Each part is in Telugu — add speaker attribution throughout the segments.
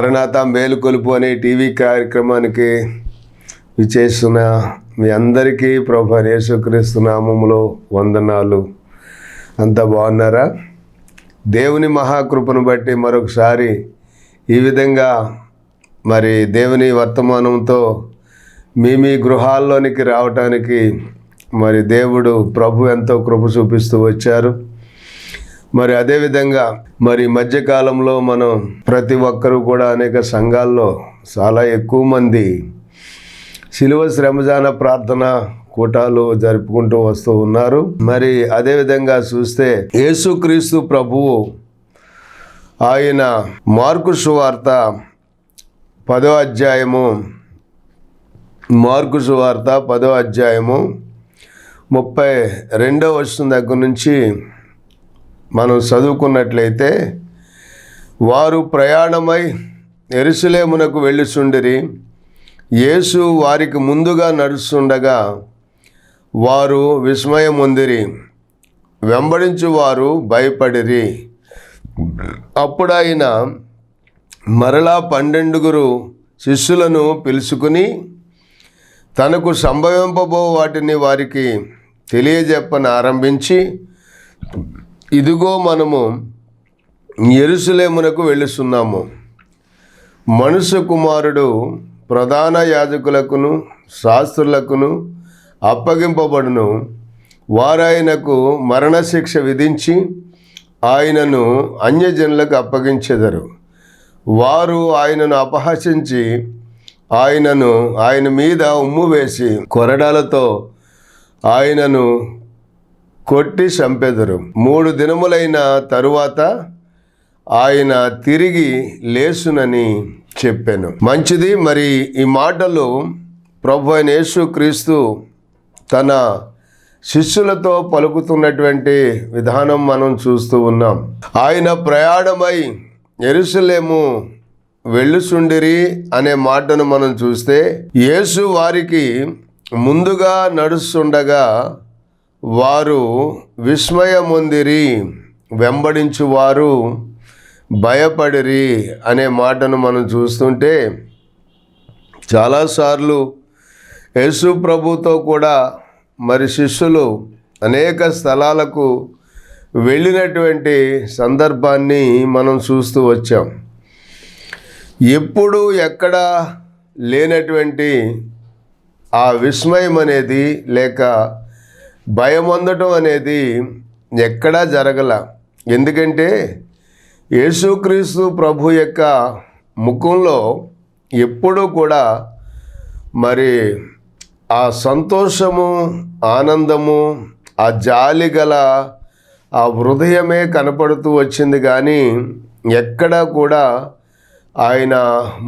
Speaker 1: ప్రభునందు మరణాత మేలుకొలుపు అనే టీవీ కార్యక్రమానికి విచేస్తున్న మీ అందరికీ ప్రభు యేసుక్రీస్తు నామములో వందనాలు. అంతా బాగున్నారా? దేవుని మహాకృపను బట్టి మరొకసారి ఈ విధంగా మరి దేవుని వర్తమానంతో మీ మీ గృహాల్లోనికి రావటానికి మరి దేవుడు ప్రభు ఎంతో కృప చూపిస్తూ వచ్చారు. మరి అదేవిధంగా మరి ఈ మధ్యకాలంలో మనం ప్రతి ఒక్కరూ కూడా అనేక సంఘాల్లో చాలా ఎక్కువ మంది శిలువ శ్రమజాన ప్రార్థన కూటాలు జరుపుకుంటూ వస్తూ ఉన్నారు. మరి అదేవిధంగా చూస్తే యేసుక్రీస్తు ప్రభువు ఆయన మార్కు సువార్త పదో అధ్యాయము మార్కు సువార్త పదో అధ్యాయము ముప్పై రెండో వచ్చిన దగ్గర నుంచి మనం చదువుకున్నట్లయితే వారు ప్రయాణమై ఎరుసలేమునకు వెళ్ళుచుండిరి. యేసు వారికి ముందుగా నడుస్తుండగా వారు విస్మయముందిరి. వెంబడించు వారు భయపడిరి. అప్పుడు ఆయన మరలా పన్నెండుగురు శిష్యులను పిలుచుకుని తనకు సంభవింపబో వాటిని వారికి తెలియజెప్పని ఆరంభించి ఇదిగో మనము ఎరుసలేమునకు వెళ్ళుస్తున్నాము మనుష్య కుమారుడు ప్రధాన యాజకులకును శాస్త్రులకును అప్పగింపబడును. వారాయనకు మరణశిక్ష విధించి ఆయనను అన్యజనులకు అప్పగించెదరు. వారు ఆయనను అపహసించి ఆయనను ఆయన మీద ఉమ్ము వేసి కొరడాలతో ఆయనను కొట్టి చంపెదరు. మూడు దినములైన తరువాత ఆయన తిరిగి లేసునని చెప్పాను. మంచిది మరి ఈ మాటలు ప్రభు అయిన యేసుక్రీస్తు తన శిష్యులతో పలుకుతున్నటువంటి విధానం మనం చూస్తూ ఉన్నాం. ఆయన ప్రయాణమై ఎరుసలేము వెళ్ళుసుండిరి అనే మాటను మనం చూస్తే యేసు వారికి ముందుగా నడుస్తుండగా వారు విస్మయముందిరి వెంబడించువారు భయపడిరి అనే మాటను మనం చూస్తుంటే చాలాసార్లు యేసు ప్రభుతో కూడా మరి శిష్యులు అనేక స్థలాలకు వెళ్ళినటువంటి సందర్భాన్ని మనం చూస్తూ వచ్చాం. ఎప్పుడు ఎక్కడ లేనటువంటి ఆ విస్మయం అనేది లేక భయం అందటం అనేది ఎక్కడా జరగల. ఎందుకంటే యేసుక్రీస్తు ప్రభు యొక్క ముఖంలో ఎప్పుడూ కూడా మరి ఆ సంతోషము ఆనందము ఆ జాలి గల ఆ హృదయమే కనపడుతూ వచ్చింది కానీ ఎక్కడా కూడా ఆయన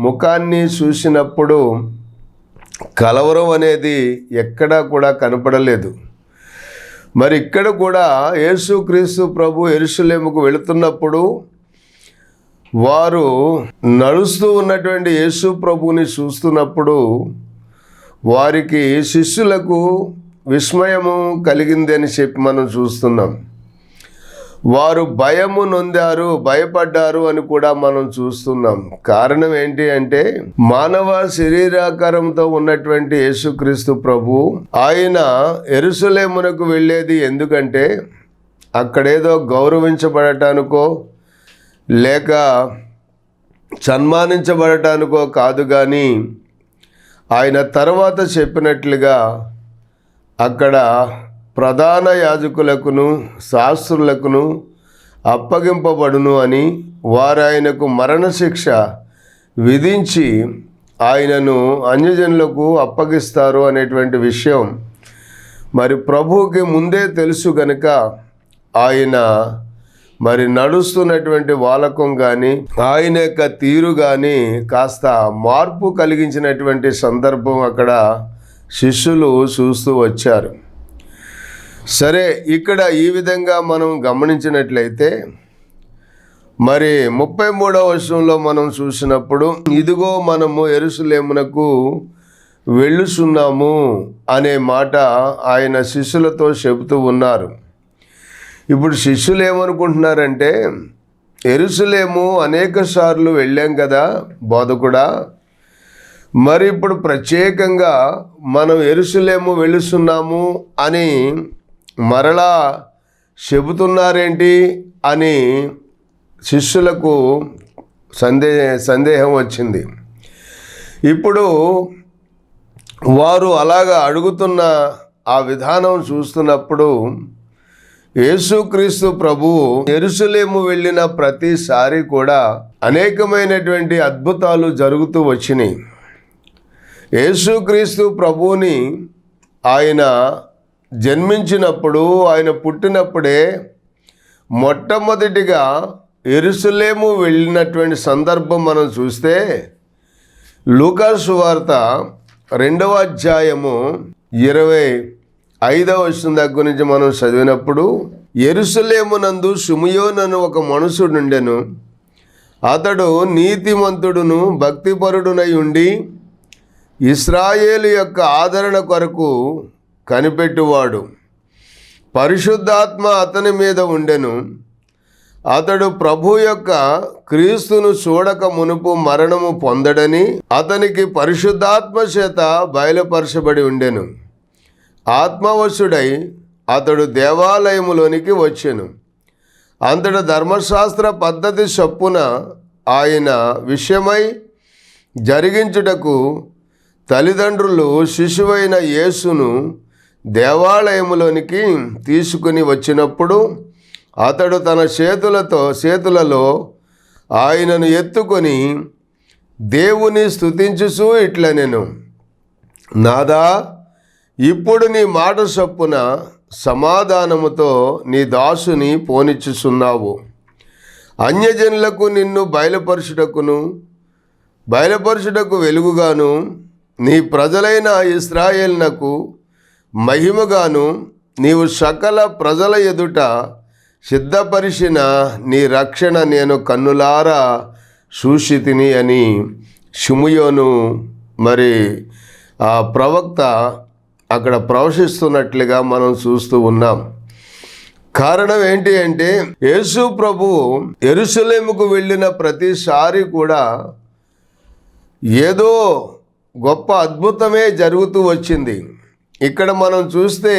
Speaker 1: ముఖాన్ని చూసినప్పుడు కలవరం అనేది ఎక్కడా కూడా కనపడలేదు. మరి ఇక్కడ కూడా యేసుక్రీస్తు ప్రభు ఎరుసలేముకు వెళుతున్నప్పుడు వారు నడుస్తూ ఉన్నటువంటి యేసు ప్రభుని చూస్తున్నప్పుడు వారికి శిష్యులకు విస్మయము కలిగింది అని చెప్పి మనం చూస్తున్నాం. వారు భయము నొందారు భయపడ్డారు అని కూడా మనం చూస్తున్నాం. కారణం ఏంటి అంటే మానవ శరీరాకారంతో ఉన్నటువంటి యేసుక్రీస్తు ప్రభు ఆయన ఎరుసలేమునకు వెళ్ళేది ఎందుకంటే అక్కడేదో గౌరవించబడటానికో లేక సన్మానించబడటానికో కాదు కానీ ఆయన తర్వాత చెప్పినట్లుగా అక్కడ ప్రధాన యాజకులకును శాస్త్రులకును అప్పగింపబడును అని వారు ఆయనకు మరణశిక్ష విధించి ఆయనను అన్యజనులకు అప్పగిస్తారు అనేటువంటి విషయం మరి ప్రభువుకి ముందే తెలుసు గనుక ఆయన మరి నడుస్తున్నటువంటి వాలకం కానీ ఆయన యొక్క తీరు కానీ కాస్త మార్పు కలిగించినటువంటి సందర్భం అక్కడ శిష్యులు చూస్తూ వచ్చారు. సరే ఇక్కడ ఈ విధంగా మనం గమనించినట్లయితే మరి ముప్పై మూడవ వర్షంలో మనం చూసినప్పుడు ఇదిగో మనము ఎరుసలేమునకు వెళ్ళుచున్నాము అనే మాట ఆయన శిష్యులతో చెబుతూ ఉన్నారు. ఇప్పుడు శిష్యులు ఏమనుకుంటున్నారంటే ఎరుసలేము అనేక సార్లు వెళ్ళాం కదా బోధకుడా మరి ఇప్పుడు ప్రత్యేకంగా మనం ఎరుసలేము వెళుస్తున్నాము అని మరలా చెబుతున్నారేంటి అని శిష్యులకు సందే సందేహం వచ్చింది. ఇప్పుడు వారు అలాగా అడుగుతున్న ఆ విధానం చూస్తున్నప్పుడు యేసుక్రీస్తు ప్రభువు ఎరుసలేము వెళ్ళిన ప్రతిసారి కూడా అనేకమైనటువంటి అద్భుతాలు జరుగుతూ వచ్చినాయి. యేసుక్రీస్తు ప్రభువుని ఆయన జన్మించినప్పుడు ఆయన పుట్టినప్పుడే మొట్టమొదటిగా ఎరుసలేము వెళ్ళినటువంటి సందర్భం మనం చూస్తే లూకాసు వార్త రెండవ అధ్యాయము ఇరవై ఐదవ వచ్చిన దగ్గర నుంచి మనం చదివినప్పుడు ఎరుసలేమునందు సుమయోనను ఒక మనుషుడుండెను అతడు నీతిమంతుడును భక్తిపరుడునై ఉండి ఇస్రాయేలు యొక్క ఆదరణ కొరకు కనిపెట్టువాడు. పరిశుద్ధాత్మ అతని మీద ఉండెను. అతడు ప్రభు యొక్క క్రీస్తును చూడక మునుపు మరణము పొందడని అతనికి పరిశుద్ధాత్మ చేత బయలుపరచబడి ఉండెను. ఆత్మవశుడై అతడు దేవాలయములోనికి వచ్చెను. అంతట ధర్మశాస్త్ర పద్ధతి చొప్పున ఆయన విషయమై జరిగించుటకు తల్లిదండ్రులు శిశువైన యేసును దేవాలయములోనికి తీసుకుని వచ్చినప్పుడు అతడు తన చేతులతో చేతులలో ఆయనను ఎత్తుకొని దేవుని స్తుతించుచూ ఇట్లా నేను నాదా ఇప్పుడు నీ మాట చొప్పున సమాధానముతో నీ దాసుని పోనిచ్చుచున్నావు. అన్యజనులకు నిన్ను బయలుపరచుటకును బయలుపరుచుటకు వెలుగుగాను నీ ప్రజలైన ఇస్రాయేల్నకు మహిమగాను నీవు సకల ప్రజల ఎదుట సిద్ధపరిచిన నీ రక్షణ నేను కన్నులారా చూసితిని అని షిముయోను మరి ఆ ప్రవక్త అక్కడ ప్రవశిస్తున్నట్లుగా మనం చూస్తూ ఉన్నాం. కారణం ఏంటి అంటే యేసు ప్రభు ఎరుసలేముకు వెళ్ళిన ప్రతిసారి కూడా ఏదో గొప్ప అద్భుతమే జరుగుతూ వచ్చింది. ఇక్కడ మనం చూస్తే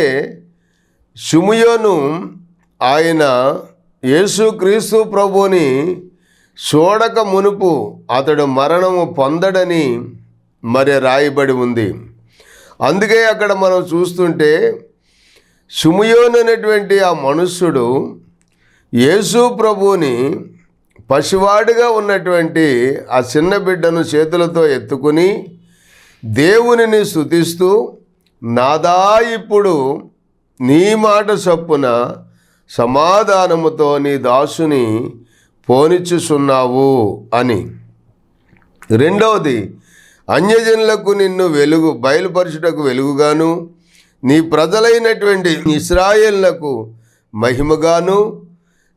Speaker 1: షుమియోను ఆయన యేసుక్రీస్తు ప్రభుని చూడక మునుపు అతడు మరణము పొందడని మరి రాయబడి ఉంది. అందుకే అక్కడ మనం చూస్తుంటే సుమయోన్ అనేటువంటి ఆ మనుష్యుడు యేసు ప్రభువుని పసివాడిగా ఉన్నటువంటి ఆ చిన్న బిడ్డను చేతులతో ఎత్తుకుని దేవునిని స్థుతిస్తూ నాదా ఇప్పుడు నీ మాట చొప్పున సమాధానముతో నీ దాసుని పోనిచ్చుచున్నావు అని. రెండవది అన్యజనులకు నిన్ను వెలుగు బయలుపరచుటకు వెలుగుగాను నీ ప్రజలైనటువంటి ఇస్రాయేళ్ళకు మహిమగాను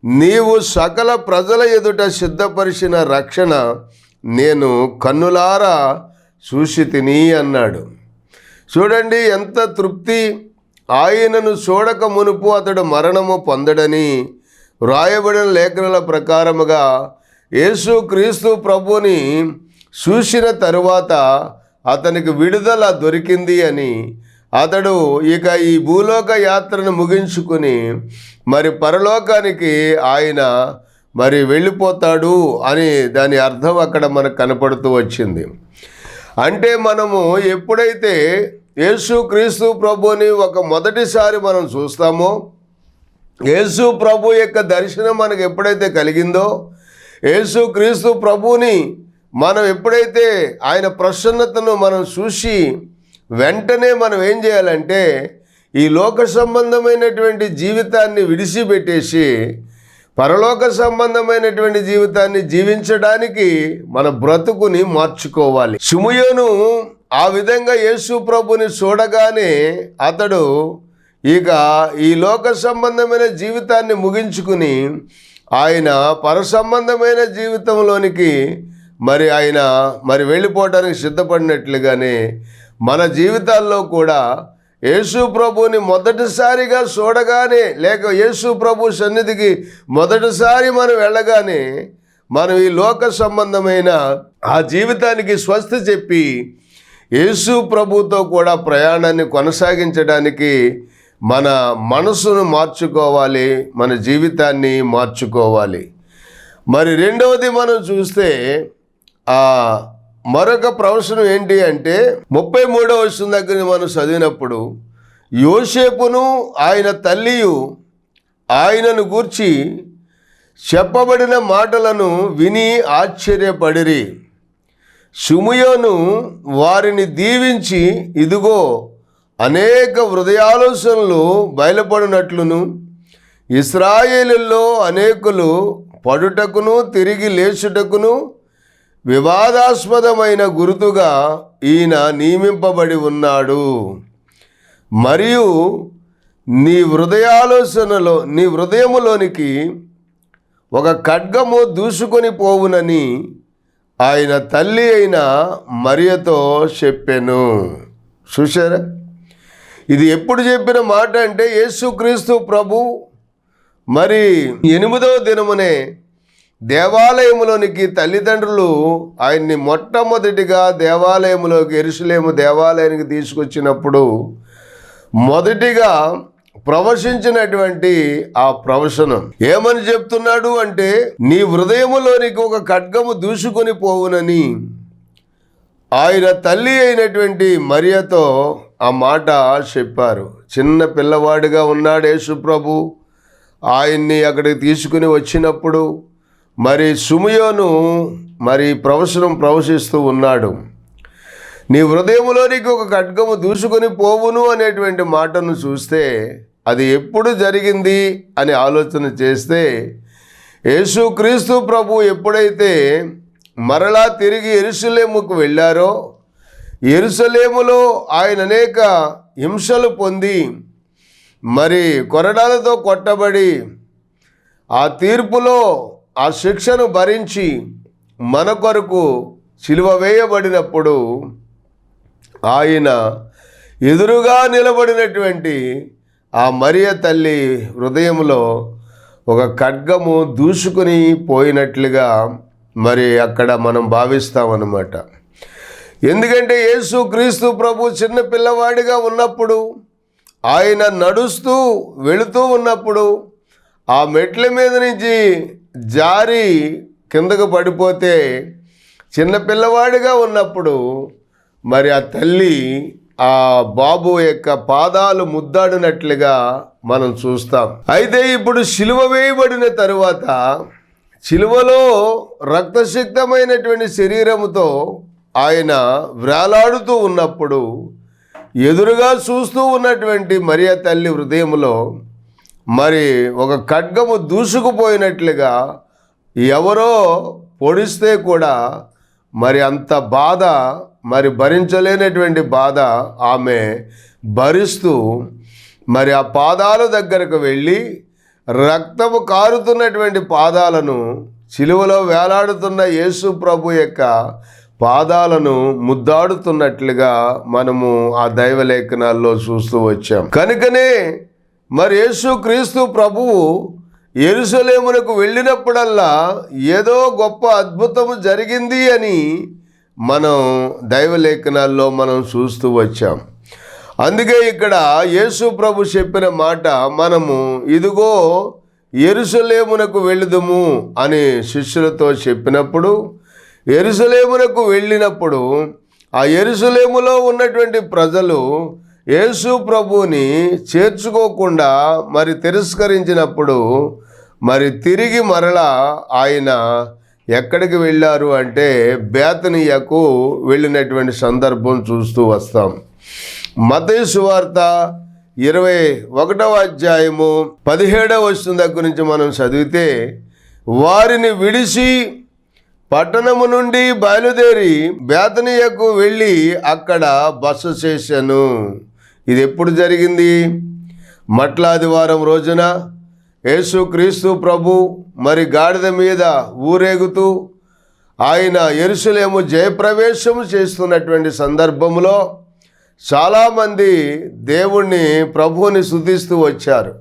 Speaker 1: నీవు సకల ప్రజల ఎదుట సిద్ధపరిచిన రక్షణ నేను కన్నులారా చూసి తిని అన్నాడు. చూడండి ఎంత తృప్తి. ఆయనను చూడక మునుపు అతడు మరణము పొందడని వ్రాయబడిన లేఖనల ప్రకారముగా యేసు క్రీస్తు ప్రభుని చూసిన తరువాత అతనికి విడుదల దొరికింది అని అతడు ఇక ఈ భూలోక యాత్రను ముగించుకుని మరి పరలోకానికి ఆయన మరి వెళ్ళిపోతాడు అని దాని అర్థం అక్కడ మనకు కనపడుతూ వచ్చింది. అంటే మనము ఎప్పుడైతే యేసు క్రీస్తు ప్రభుని ఒక మొదటిసారి మనం చూస్తామో యేసు ప్రభు యొక్క దర్శనం మనకు ఎప్పుడైతే కలిగిందో యేసు క్రీస్తు ప్రభుని మనం ఎప్పుడైతే ఆయన ప్రసన్నతను మనం చూసి వెంటనే మనం ఏం చేయాలంటే ఈ లోక సంబంధమైనటువంటి జీవితాన్ని విడిచిపెట్టేసి పరలోక సంబంధమైనటువంటి జీవితాన్ని జీవించడానికి మన బ్రతుకుని మార్చుకోవాలి. సుమయోను ఆ విధంగా యేసు ప్రభుని చూడగానే అతడు ఇక ఈ లోక సంబంధమైన జీవితాన్ని ముగించుకుని ఆయన పర సంబంధమైన జీవితంలోనికి మరి ఆయన మరి వెళ్ళిపోవడానికి సిద్ధపడినట్లుగానే మన జీవితాల్లో కూడా యేసు ప్రభుని మొదటిసారిగా చూడగానే లేక యేసు ప్రభు సన్నిధికి మొదటిసారి మనం వెళ్ళగానే మనం ఈ లోక సంబంధమైన ఆ జీవితానికి స్వస్తి చెప్పి యేసు ప్రభుతో కూడా ప్రయాణాన్ని కొనసాగించడానికి మన మనసును మార్చుకోవాలి మన జీవితాన్ని మార్చుకోవాలి. మరి రెండవది మనం చూస్తే ఆ మరొక ప్రవచనం ఏంటి అంటే ముప్పై మూడవ వచనం దగ్గర మనం చదివినప్పుడు యోసేపును ఆయన తల్లియు ఆయనను గూర్చి చెప్పబడిన మాటలను విని ఆశ్చర్యపడిరి. సుమయోను వారిని దీవించి ఇదిగో అనేక హృదయాలోచనలు బయలుపడినట్లును ఇస్రాయేలులో అనేకులు పడుటకును తిరిగి లేచుటకును వివాదాస్పదమైన గుర్తుగా ఈయన నియమింపబడి ఉన్నాడు. మరియు నీ హృదయాలోచనలో నీ హృదయములోనికి ఒక ఖడ్గము దూసుకొని పోవునని ఆయన తల్లి అయిన మరియతో చెప్పాను. చూశారా? ఇది ఎప్పుడు చెప్పిన మాట అంటే యేసుక్రీస్తు ప్రభు మరి ఎనిమిదవ దినమునే దేవాలయంలోనికి తల్లిదండ్రులు ఆయన్ని మొట్టమొదటిగా దేవాలయంలోకి ఎరుసలేము దేవాలయానికి తీసుకొచ్చినప్పుడు మొదటిగా ప్రవశించినటువంటి ఆ ప్రవచనం. ఏమని చెప్తున్నాడు అంటే నీ హృదయములోనికి ఒక ఖడ్గము దూసుకొని పోవునని. ఆయన తల్లి అయినటువంటి మరియతో ఆ మాట చెప్పారు. చిన్న పిల్లవాడిగా ఉన్నాడు యేసుప్రభు. ఆయన్ని అక్కడికి తీసుకుని వచ్చినప్పుడు మరి సుమయోను మరి ప్రవచనం ప్రవశిస్తూ ఉన్నాడు. నీ హృదయంలోనికి ఒక ఖడ్గము దూసుకొని పోవును అనేటువంటి మాటను చూస్తే అది ఎప్పుడు జరిగింది అని ఆలోచన చేస్తే యేసుక్రీస్తు ప్రభు ఎప్పుడైతే మరలా తిరిగి ఎరుసలేముకు వెళ్ళారో ఎరుసలేములో ఆయన అనేక హింసలు పొంది మరి కొరడాలతో కొట్టబడి ఆ తీర్పులో ఆ శిక్షను భరించి మన కొరకు సిలువ వేయబడినప్పుడు ఆయన ఎదురుగా నిలబడినటువంటి ఆ మరియ తల్లి హృదయంలో ఒక ఖడ్గము దూసుకుని పోయినట్లుగా మరి అక్కడ మనం భావిస్తామన్నమాట. ఎందుకంటే యేసు క్రీస్తు ప్రభు చిన్న పిల్లవాడిగా ఉన్నప్పుడు ఆయన నడుస్తూ వెళుతూ ఉన్నప్పుడు ఆ మెట్ల మీద నుంచి జారి కిందకు పడిపోతే చిన్న పిల్లవాడిగా ఉన్నప్పుడు మరి ఆ తల్లి ఆ బాబు యొక్క పాదాలు ముద్దాడినట్లుగా మనం చూస్తాం. అయితే ఇప్పుడు శిలువ వేయబడిన తరువాత శిలువలో రక్తసిక్తమైనటువంటి శరీరముతో ఆయన వ్రేలాడుతూ ఉన్నప్పుడు ఎదురుగా చూస్తూ ఉన్నటువంటి మరియ తల్లి హృదయంలో మరి ఒక ఖడ్గము దూసుకుపోయినట్లుగా ఎవరో పొడిస్తే కూడా మరి అంత బాధ మరి భరించలేనటువంటి బాధ ఆమె భరిస్తూ మరి ఆ పాదాల దగ్గరకు వెళ్ళి రక్తము కారుతున్నటువంటి పాదాలను చిలువలో వేలాడుతున్న యేసు ప్రభు యొక్క పాదాలను ముద్దాడుతున్నట్లుగా మనము ఆ దైవలేఖనాల్లో చూస్తూ వచ్చాం. కనుకనే మరి యేసుక్రీస్తు ప్రభువు ఎరుసలేమునకు వెళ్ళినప్పుడల్లా ఏదో గొప్ప అద్భుతము జరిగింది అని మనం దైవలేఖనాల్లో మనం చూస్తూ వచ్చాం. అందుకే ఇక్కడ యేసు ప్రభు చెప్పిన మాట మనము ఇదిగో ఎరుసలేమునకు వెళ్ళుదుము అని శిష్యులతో చెప్పినప్పుడు ఎరుసలేమునకు వెళ్ళినప్పుడు ఆ ఎరుసలేములో ఉన్నటువంటి ప్రజలు యేసు ప్రభుని చేర్చుకోకుండా మరి తిరస్కరించినప్పుడు మరి తిరిగి మరలా ఆయన ఎక్కడికి వెళ్ళారు అంటే బేతనీయకు వెళ్ళినటువంటి సందర్భం చూస్తూ వస్తాం. మతయి వార్త ఇరవై ఒకటవ అధ్యాయము పదిహేడవ వస్తుంది దగ్గర నుంచి మనం చదివితే వారిని విడిచి పట్టణము నుండి బయలుదేరి బేతనీయకు వెళ్ళి అక్కడ బస చేశాను. ఇది ఎప్పుడు జరిగింది? మట్లాదివారం రోజున యేసుక్రీస్తు ప్రభు మరి గాడిద మీద ఊరేగుతూ ఆయన ఎరుసలేము జయప్రవేశం చేస్తున్నటువంటి సందర్భంలో చాలామంది దేవుణ్ణి ప్రభువుని శుద్ధిస్తూ వచ్చారు.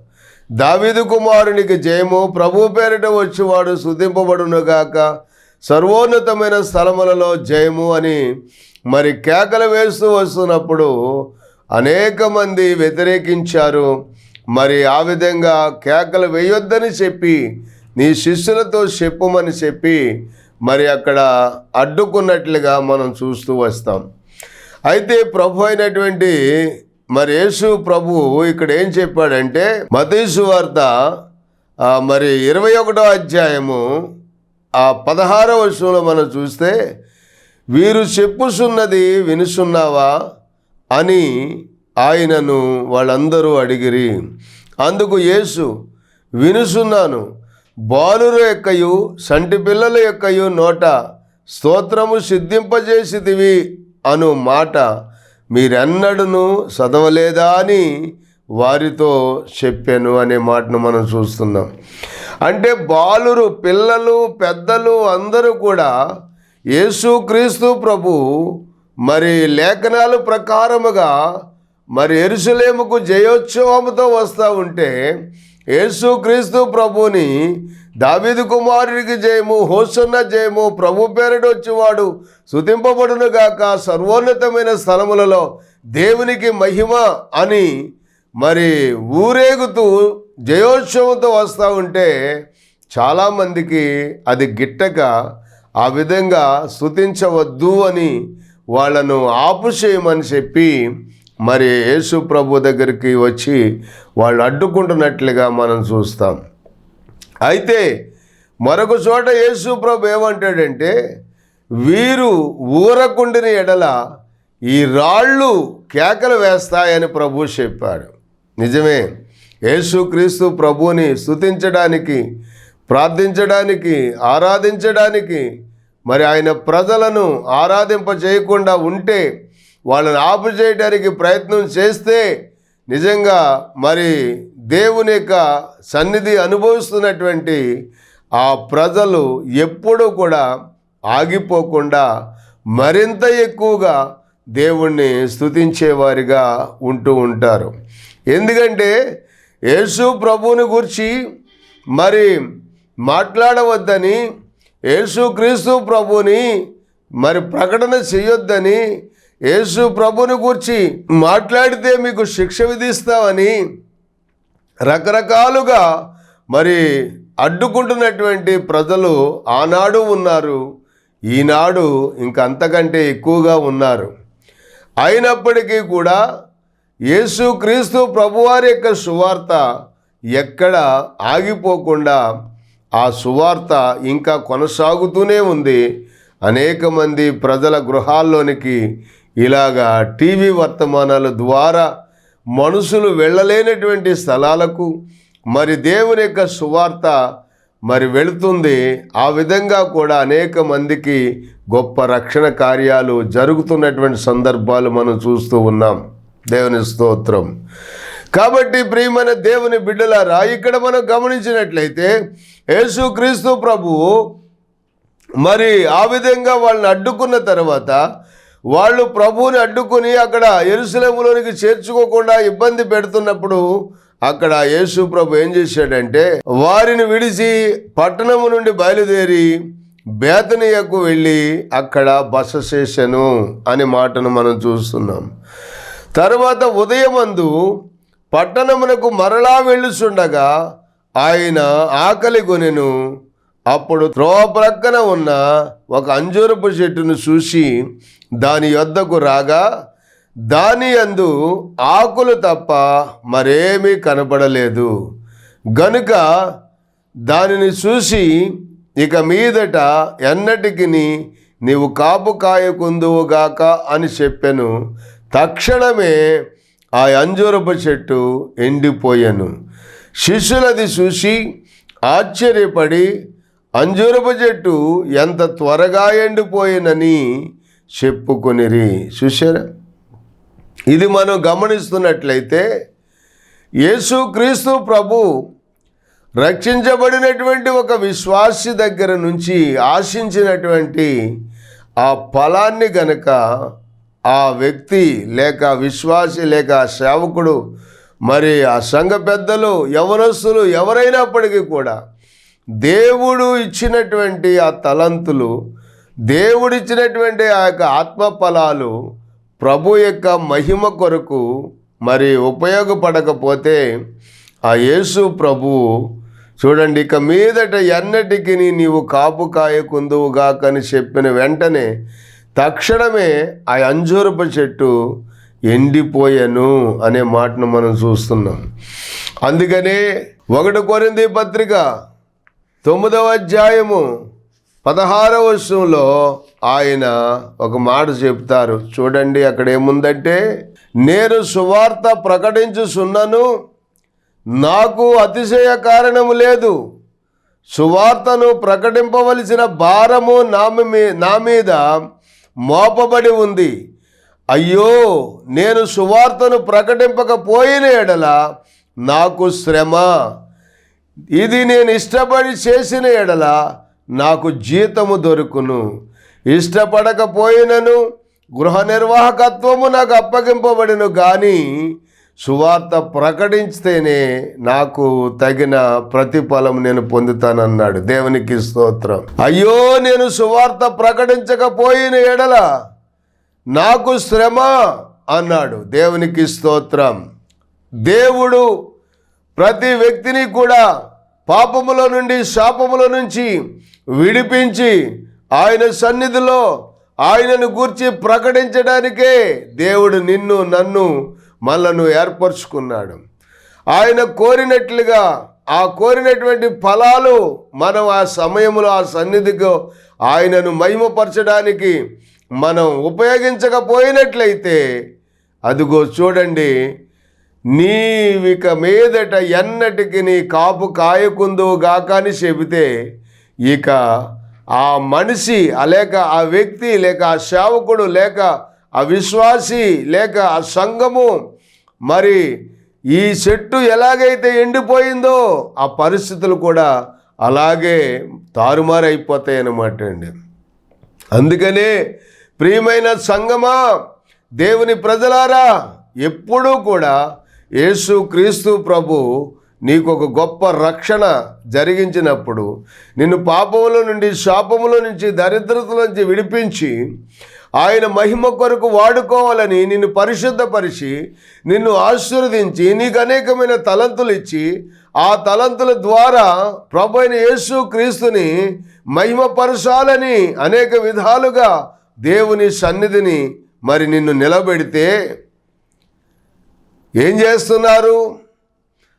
Speaker 1: దావిదు కుమారునికి జయము ప్రభు పేరిట వచ్చేవాడు శుద్ధింపబడునుగాక సర్వోన్నతమైన స్థలములలో జయము అని మరి కేకలు వేస్తూ వస్తున్నప్పుడు అనేక మంది వ్యతిరేకించారు. మరి ఆ విధంగా కేకలు వేయొద్దని చెప్పి నీ శిష్యులతో చెప్పుమని చెప్పి మరి అక్కడ అడ్డుకున్నట్లుగా మనం చూస్తూ వస్తాం. అయితే ప్రభు అయినటువంటి మరి యేసు ప్రభు ఇక్కడ ఏం చెప్పాడంటే మతీసు వార్త మరి ఇరవై ఒకటో అధ్యాయము ఆ పదహారవ వర్షంలో మనం చూస్తే వీరు చెప్పుసున్నది వినుసున్నావా అని ఆయనను వాళ్ళందరూ అడిగిరి. అందుకు యేసు వినుసున్నాను బాలురు యొక్కయు సంటి పిల్లల యొక్కయు నోట స్తోత్రము సిద్ధింపజేసిదివి అను మాట మీరెన్నడూను చదవలేదా అని వారితో చెప్పాను అనే మాటను మనం చూస్తున్నాం. అంటే బాలురు పిల్లలు పెద్దలు అందరూ కూడా యేసుక్రీస్తు ప్రభు మరి లేఖనాలు ప్రకారముగా మరి ఎరుసలేముకు జయోత్సవముతో వస్తూ ఉంటే యేసుక్రీస్తు ప్రభుని దావీదు కుమారుడికి జయము హోసన్న జయము ప్రభు పేరుడు వచ్చేవాడు శుతింపబడును గాక సర్వోన్నతమైన స్థలములలో దేవునికి మహిమ అని మరి ఊరేగుతూ జయోత్సవంతో వస్తూ ఉంటే చాలామందికి అది గిట్టక ఆ విధంగా స్థుతించవద్దు అని వాళ్ళను ఆపు చేయమని చెప్పి మరి యేసు ప్రభు దగ్గరికి వచ్చి వాళ్ళు అడ్డుకుంటున్నట్లుగా మనం చూస్తాం. అయితే మరొక చోట యేసు ప్రభు ఏమంటాడంటే వీరు ఊరకుండిన ఎడల ఈ రాళ్ళు కేకలు వేస్తాయని ప్రభు చెప్పాడు. నిజమే యేసుక్రీస్తు ప్రభువుని స్తుతించడానికి ప్రార్థించడానికి ఆరాధించడానికి మరి ఆయన ప్రజలను ఆరాధింప చేయకుండా ఉంటే వాళ్ళని ఆపు చేయడానికి ప్రయత్నం చేస్తే నిజంగా మరి దేవుని యొక్క సన్నిధి అనుభవిస్తున్నటువంటి ఆ ప్రజలు ఎప్పుడూ కూడా ఆగిపోకుండా మరింత ఎక్కువగా దేవుణ్ణి స్తుతించేవారిగా ఉంటూ ఉంటారు. ఎందుకంటే యేసు ప్రభువుని గురించి మరి మాట్లాడవద్దని యేసుక్రీస్తు ప్రభుని మరి ప్రకటన చేయొద్దని యేసు ప్రభుని గురించి మాట్లాడితే మీకు శిక్ష విధిస్తామని రకరకాలుగా మరి అడ్డుకుంటున్నటువంటి ప్రజలు ఆనాడు ఉన్నారు ఈనాడు ఇంకంతకంటే ఎక్కువగా ఉన్నారు. అయినప్పటికీ కూడా యేసు క్రీస్తు ప్రభువారి యొక్క సువార్త ఎక్కడ ఆగిపోకుండా ఆ సువార్త ఇంకా కొనసాగుతూనే ఉంది. అనేక మంది ప్రజల గృహాల్లోనికి ఇలాగా టీవీ వర్తమానాల ద్వారా మనుషులు వెళ్ళలేనటువంటి స్థలాలకు మరి దేవుని యొక్క సువార్త మరి వెళుతుంది. ఆ విధంగా కూడా అనేక మందికి గొప్ప రక్షణ కార్యాలు జరుగుతున్నటువంటి సందర్భాలు మనం చూస్తూ ఉన్నాం. దేవుని స్తోత్రం. కాబట్టి ప్రియమైన దేవుని బిడ్డలారా ఇక్కడ మనం గమనించినట్లయితే యేసుక్రీస్తు ప్రభువు మరి ఆ విధంగా వాళ్ళని అడ్డుకున్న తర్వాత వాళ్ళు ప్రభువుని అడ్డుకుని అక్కడ ఎరుసలేములోనికి చేర్చుకోకుండా ఇబ్బంది పెడుతున్నప్పుడు అక్కడ యేసు ప్రభు ఏం చేశాడంటే వారిని విడిచి పట్టణము నుండి బయలుదేరి బేతనీయకు వెళ్ళి అక్కడ బస చేశాను అనే మాటను మనం చూస్తున్నాం. తర్వాత ఉదయమందు పట్టణమునకు మరలా వెళ్ళుచుండగా ఆయన ఆకలి కొనెను. అప్పుడు త్రోవ ప్రక్కన ఉన్న ఒక అంజూరపు చెట్టును చూసి దాని యొద్దకు రాగా దాని యందు ఆకులు తప్ప మరేమీ కనపడలేదు. గనుక దానిని చూసి ఇక మీదట ఎన్నటికి నీవు కాపు కాయకుందువుగాక అని చెప్పెను. తక్షణమే ఆ అంజూరపు చెట్టు ఎండిపోయాను. శిష్యులది చూసి ఆశ్చర్యపడి అంజూరపు చెట్టు ఎంత త్వరగా ఎండిపోయినని చెప్పుకొనిరి. చూశారా? ఇది మనం గమనిస్తున్నట్లయితే యేసుక్రీస్తు ప్రభు రక్షించబడినటువంటి ఒక విశ్వాసి దగ్గర నుంచి ఆశించినటువంటి ఆ ఫలాన్ని గనక ఆ వ్యక్తి లేక విశ్వాసి లేక సేవకుడు మరి ఆ సంఘ పెద్దలు యవనస్తులు ఎవరైనప్పటికీ కూడా దేవుడు ఇచ్చినటువంటి ఆ తలంతులు దేవుడిచ్చినటువంటి ఆ యొక్క ఆత్మ ఫలాలు ప్రభు యొక్క మహిమ కొరకు మరి ఉపయోగపడకపోతే ఆ యేసు ప్రభువు చూడండి ఇక మీదట ఎన్నటికి నీవు కాపు కాయకుందువుగాకని చెప్పిన వెంటనే తక్షణమే ఆ అంజూరపు చెట్టు ఎండిపోయాను అనే మాటను మనం చూస్తున్నాం. అందుకనే ఒకటి కొరింది పత్రిక తొమ్మిదవ అధ్యాయము పదహారవ వర్షంలో ఆయన ఒక మాట చెప్తారు. చూడండి అక్కడ ఏముందంటే నేను సువార్త ప్రకటించుచున్నాను నాకు అతిశయ కారణము లేదు. సువార్తను ప్రకటింపవలసిన భారము నా మీ- నా మీద మోపబడి ఉంది. అయ్యో నేను సువార్తను ప్రకటింపకపోయిన ఎడల నాకు శ్రమ. ఇది నేను ఇష్టపడి చేసిన ఎడల నాకు జీతము దొరుకును. ఇష్టపడకపోయినను గృహ నిర్వాహకత్వము నాకు అప్పగింపబడిను కానీ సువార్త ప్రకటించితేనే నాకు తగిన ప్రతిఫలం నేను పొందుతానన్నాడు. దేవునికి స్తోత్రం. అయ్యో నేను సువార్త ప్రకటించకపోయిన ఎడల నాకు శ్రమ అన్నాడు. దేవునికి స్తోత్రం. దేవుడు ప్రతి వ్యక్తిని కూడా పాపముల నుండి శాపముల నుంచి విడిపించి ఆయన సన్నిధిలో ఆయనను గూర్చి ప్రకటించడానికే దేవుడు నిన్ను నన్ను మనను ఏర్పరచుకున్నాడు. ఆయన కోరినట్లుగా ఆ కోరినటువంటి ఫలాలు మనం ఆ సమయంలో ఆ సన్నిధికి ఆయనను మహిమపరచడానికి మనం ఉపయోగించకపోయినట్లయితే అదిగో చూడండి నీవిక మీదట ఎన్నటికి నీ కాపు కాయకుందో గాక అని చెబితే ఇక ఆ మనిషి లేక ఆ వ్యక్తి లేక ఆ సేవకుడు లేక ఆ విశ్వాసి లేక ఆ సంఘము మరి ఈ చెట్టు ఎలాగైతే ఎండిపోయిందో ఆ పరిస్థితులు కూడా అలాగే తారుమారైపోతాయి అన్నమాట అండి. అందుకనే ప్రియమైన సంగమా దేవుని ప్రజలారా ఎప్పుడూ కూడా యేసు క్రీస్తు ప్రభు నీకు ఒక గొప్ప రక్షణ జరిగించినప్పుడు నిన్ను పాపముల నుండి శాపముల నుంచి దరిద్రతల నుంచి విడిపించి ఆయన మహిమ కొరకు వాడుకోవాలని నిన్ను పరిశుద్ధపరిచి నిన్ను ఆశీర్వదించి నీకు అనేకమైన తలంతులు ఇచ్చి ఆ తలంతుల ద్వారా ప్రభు అయిన యేసు క్రీస్తుని మహిమపరచాలని అనేక విధాలుగా దేవుని సన్నిధిని మరి నిన్ను నిలబెడితే ఏం చేస్తున్నారు?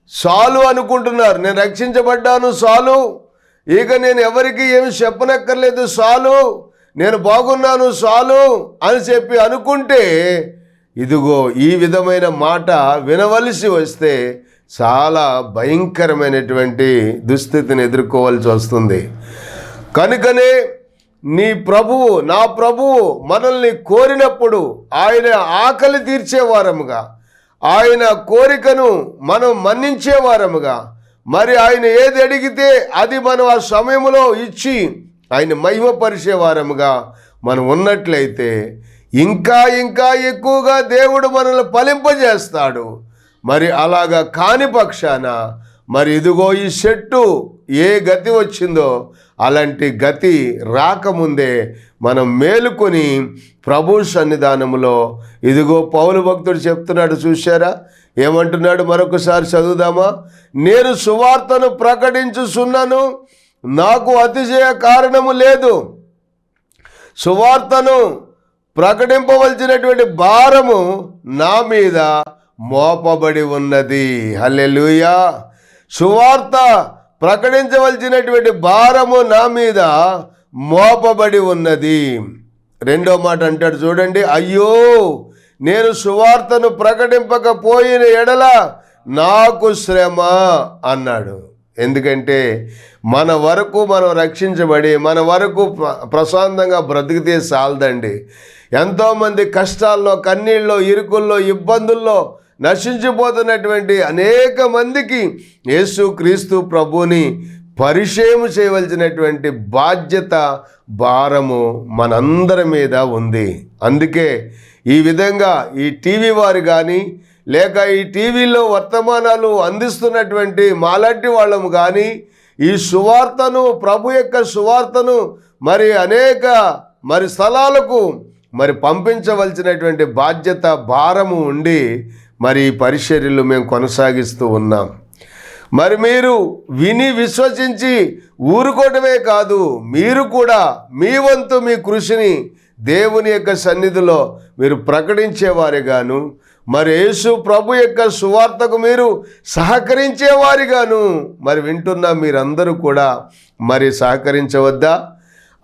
Speaker 1: సాలు అనుకుంటున్నారు. నేను రక్షించబడ్డాను సాలు. ఇక నేను ఎవరికి ఏమి చెప్పనక్కర్లేదు సాలు. నేను బాగున్నాను సాలు అని చెప్పి అనుకుంటే ఇదిగో ఈ విధమైన మాట వినవలసి వస్తే చాలా భయంకరమైనటువంటి దుస్థితిని ఎదుర్కోవాల్సి వస్తుంది. కనుకనే నీ ప్రభువు నా ప్రభువు మనల్ని కోరినప్పుడు ఆయన ఆకలి తీర్చేవారముగా. ఆయన కోరికను మనం మన్నించేవారముగా. మరి ఆయన ఏది అడిగితే అది మనం ఆ సమయంలో ఇచ్చి ఆయన మహిమపరిచేవారముగా మనం ఉన్నట్లయితే ఇంకా ఇంకా ఎక్కువగా దేవుడు మనల్ని ఫలింపజేస్తాడు. మరి అలాగా కాని పక్షాన మరి ఇదిగో ఈ చెట్టు ఏ గతి వచ్చిందో అలాంటి గతి రాకముందే మనం మేలుకొని ప్రభు సన్నిధానములో ఇదిగో పౌలు భక్తుడు చెప్తున్నాడు చూశారా? ఏమంటున్నాడు మరొకసారి చదువుదామా? నేను సువార్తను ప్రకటించుచున్నాను నాకు అతిశయ కారణము లేదు. సువార్తను ప్రకటింపవలసినటువంటి భారము నా మీద మోపబడి ఉన్నది. హల్లెలూయా! సువార్త ప్రకటించవలసినటువంటి భారము నా మీద మోపబడి ఉన్నది. రెండో మాట అంటాడు చూడండి అయ్యో నేను సువార్తను ప్రకటింపకపోయిన ఎడల నాకు శ్రమ అన్నాడు. ఎందుకంటే మన వరకు మనం రక్షించబడి మన వరకు ప్ర- ప్రశాంతంగా బ్రతికితే చాలదండి ఎంతోమంది కష్టాల్లో కన్నీళ్ళలో ఇరుకుల్లో ఇబ్బందుల్లో నశించిపోతున్నటువంటి అనేక మందికి యేసు క్రీస్తు ప్రభుని పరిచయం చేయవలసినటువంటి బాధ్యత భారము మనందరి మీద ఉంది. అందుకే ఈ విధంగా ఈ టీవీ వారు కానీ లేక ఈ టీవీలో వర్తమానాలు అందిస్తున్నటువంటి మాలాంటి వాళ్ళము కానీ ఈ సువార్తను ప్రభు యొక్క సువార్తను మరి అనేక మరి స్థలాలకు మరి పంపించవలసినటువంటి బాధ్యత భారము ఉండి మరి ఈ పరిచర్యలు మేము కొనసాగిస్తూ ఉన్నాం. మరి మీరు విని విశ్వసించి ఊరుకోవటమే కాదు మీరు కూడా మీ వంతు మీ కృషిని దేవుని యొక్క సన్నిధిలో మీరు ప్రకటించేవారిగాను మరి యేసు ప్రభు యొక్క సువార్తకు మీరు సహకరించేవారిగాను. మరి వింటున్న మీరందరూ కూడా మరి సహకరించవద్దా?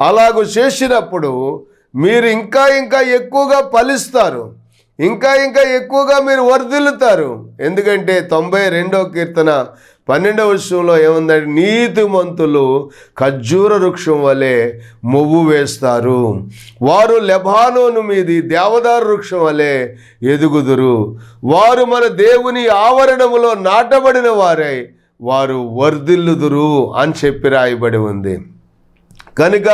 Speaker 1: అలాగూ చేసినప్పుడు మీరు ఇంకా ఇంకా ఎక్కువగా ఫలిస్తారు. ఇంకా ఇంకా ఎక్కువగా మీరు వర్ధిల్లుతారు. ఎందుకంటే తొంభై రెండో కీర్తన పన్నెండవ విషయంలో ఏముందంటే నీతిమంతులు ఖర్జూర వృక్షం వలె మొవ్వు వేస్తారు. వారు లెబానోను మీది దేవదారు వృక్షం వలె ఎదుగుదురు. వారు మన దేవుని ఆవరణములో నాటబడిన వారై వారు వర్ధిల్లుదురు అని చెప్పి రాయబడి ఉంది. కనుక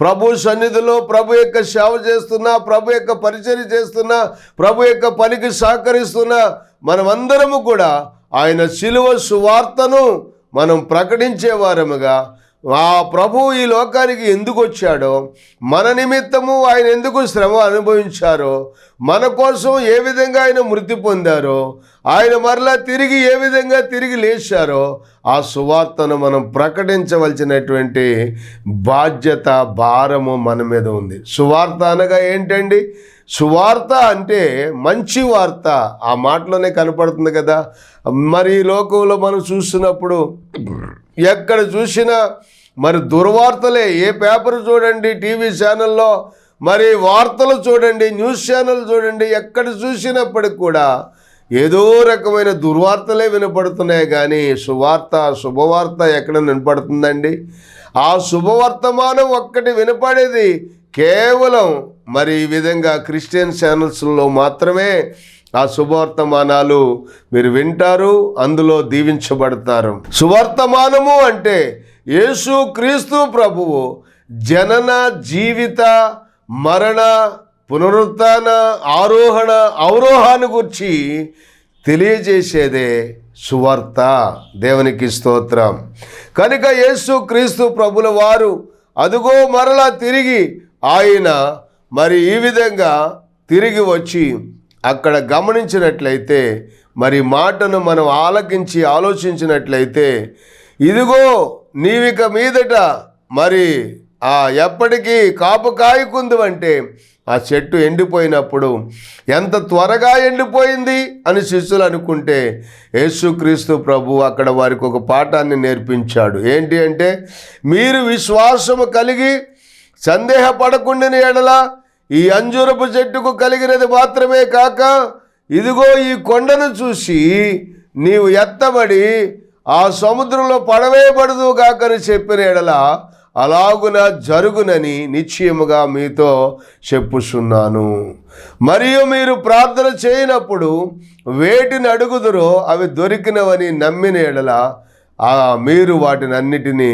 Speaker 1: ప్రభు సన్నిధిలో ప్రభు యొక్క సేవ చేస్తున్నా ప్రభు యొక్క పరిచర్య చేస్తున్నా ప్రభు యొక్క పనికి సహకరిస్తున్నా మనమందరము కూడా ఆయన శిలువ సువార్తను మనం ప్రకటించే వారముగా ఆ ప్రభు ఈ లోకానికి ఎందుకు వచ్చాడో మన నిమిత్తము ఆయన ఎందుకు శ్రమ అనుభవించారో మన కోసం ఏ విధంగా ఆయన మృతి పొందారో ఆయన మరలా తిరిగి ఏ విధంగా తిరిగి లేచారో ఆ సువార్తను మనం ప్రకటించవలసినటువంటి బాధ్యత భారము మన మీద ఉంది. సువార్త అనగా ఏంటండి? సువార్త అంటే మంచి వార్త. ఆ మాటలోనే కనపడుతుంది కదా. మరి ఈ లోకంలో మనం చూస్తున్నప్పుడు ఎక్కడ చూసినా మరి దుర్వార్తలే. ఏ పేపర్ చూడండి టీవీ ఛానల్లో మరి వార్తలు చూడండి న్యూస్ ఛానల్ చూడండి ఎక్కడ చూసినప్పటికి కూడా ఏదో రకమైన దుర్వార్తలే వినపడుతున్నాయి. కానీ సువార్త శుభవార్త ఎక్కడ వినపడుతుందండి ఆ శుభవర్తమానం ఒక్కటి వినపడేది కేవలం మరి ఈ విధంగా క్రిస్టియన్ ఛానల్స్లో మాత్రమే. ఆ శుభవర్తమానాలు మీరు వింటారు అందులో దీవించబడతారు. సువర్తమానము అంటే యేసు క్రీస్తు ప్రభువు జనన జీవిత మరణ పునరుత్న ఆరోహణ అవరోహాన్ని గురించి తెలియజేసేదే సువార్త. దేవునికి స్తోత్రం. కనుక యేసు క్రీస్తు ప్రభుల వారు అదుగో మరలా తిరిగి ఆయన మరి ఈ విధంగా తిరిగి వచ్చి అక్కడ గమనించినట్లయితే మరి మాటను మనం ఆలకించి ఆలోచించినట్లయితే ఇదిగో నీవిక మీదట మరి ఆ ఎప్పటికీ కాపు కాయకుందు అంటే ఆ చెట్టు ఎండిపోయినప్పుడు ఎంత త్వరగా ఎండిపోయింది అని శిష్యులు అనుకుంటే యేసుక్రీస్తు ప్రభు అక్కడ వారికి ఒక పాఠాన్ని నేర్పించాడు. ఏంటి అంటే మీరు విశ్వాసము కలిగి సందేహపడకుండా ఎడల ఈ అంజూరపు చెట్టుకు కలిగినది మాత్రమే కాక ఇదిగో ఈ కొండను చూసి నీవు ఎత్తబడి ఆ సముద్రంలో పడవేయబడదు కాకని చెప్పిన ఎడల అలాగున జరుగునని నిశ్చయముగా మీతో చెప్పుచున్నాను. మరియు మీరు ప్రార్థన చేయనప్పుడు వేటిని అడుగుదురో అవి దొరికినవని నమ్మిన ఎడల మీరు వాటిని అన్నిటినీ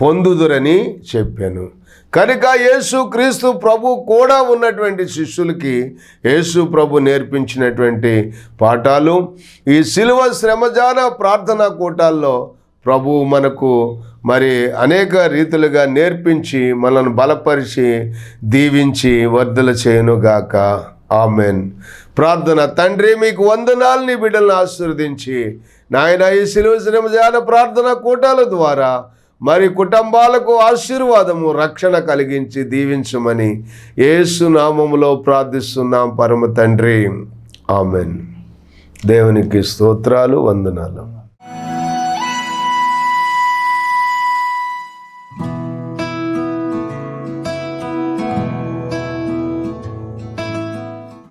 Speaker 1: పొందుదురని చెప్పాను. కనుక యేసు క్రీస్తు ప్రభు కూడా ఉన్నటువంటి శిష్యులకి యేసు ప్రభు నేర్పించినటువంటి పాఠాలు ఈ శిలువ శ్రమజాన ప్రార్థనా కూటాల్లో ప్రభు మనకు మరి అనేక రీతులుగా నేర్పించి మనల్ని బలపరిచి దీవించి వర్ధల చేయనుగాక. ఆమెన్. ప్రార్థన తండ్రి మీకు వందనాలు నీ బిడ్డలను ఆశీర్వదించి నాయన ఈ శిలువ శ్రమజాన ప్రార్థన కూటాల ద్వారా మరి కుటుంబాలకు ఆశీర్వాదము రక్షణ కలిగించి దీవించమని ఏసునామములో ప్రార్థిస్తున్నాం పరమ తండ్రి. ఆమెన్. దేవునికి స్తోత్రాలు వందనాలు.